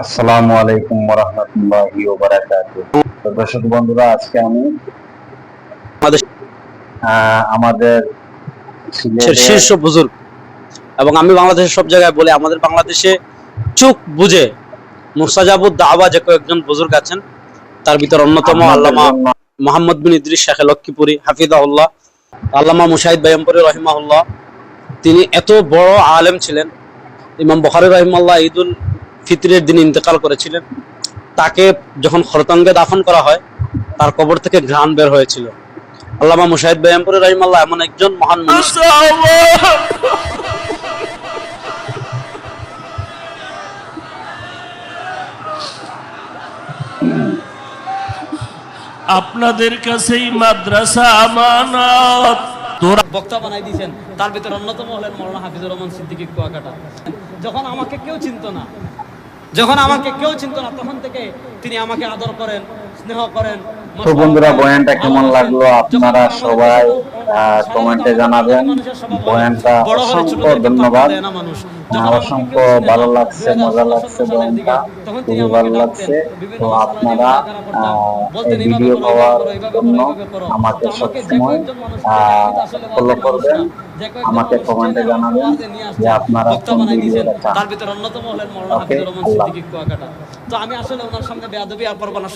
আসসালামু আলাইকুম ওরহমতুল্লাহি দর্শক বন্ধুরা আজকে আমি আমাদের শীর্ষ বুজুর্গ এবং আমি বাংলাদেশের সব জায়গায় বলি আমাদের বাংলাদেশে চোখ বুঝে মুস্তাজাবুদ দাওয়া যে কয়েকজন বুজুর্গ আছেন তার ভিতর অন্যতম আল্লামা মোহাম্মদ বিন ইদ্রিস শাখে লক্ষ্মীপুরি হাফিজাহুল্লাহ আল্লামা মুশাহিদ বাইম্পরি রহিমাহুল্লাহ। তিনি এত বড় আলেম ছিলেন। ইমাম বখারি রহিমাল্লাহ ঈদুল ফিতরের দিন ইন্তেকাল করেছিলেন। তাকে যখন খরতাঙ্গে দাফন করা হয় তার কবর থেকে ঘ্রাণ বের হয়েছিল। আল্লামা মুশাহিদ বাইম্পরি রহিমাল্লাহ এমন একজন মহান মানুষ। আপনাদের কাছেই মাদ্রাসা আমানত। তোরা বক্তা বানাই দিয়েছেন। তার ভিতরে অন্যতম হলেন মৌলানা হাফিজুর রহমান সিদ্দিকী কুয়াকাটা। যখন আমাকে কেউ চিনত না যখন আমাকে কেউ চিনত না তখন থেকে তিনি আমাকে আদর করেন। স্নেহ করেন। তো বন্ধুরা বয়ানটা কেমন লাগল? আপনারা সবাই কমেন্টে জানাবেন। বয়ানটা অসংখ্য ধন্যবাদ। অসংখ্য ভালো লাগছে মজা লাগছে বয়ানটা খুবই ভালো লাগছে। তো আপনারা ভিডিও পাওয়ার জন্য আমাকে সবসময় ফলো করবেন। আমাকে কমেন্টে জানাবেন যে আপনারা কোন ভিডিওটা চান। তার ভিতরে অন্যতম হলেন মৌলানা হাফিজুর রহমান সিদ্দিকী কুয়াকাটা। তো আমি আসলে ওনার সামনে বেয়াদবি আর পারব না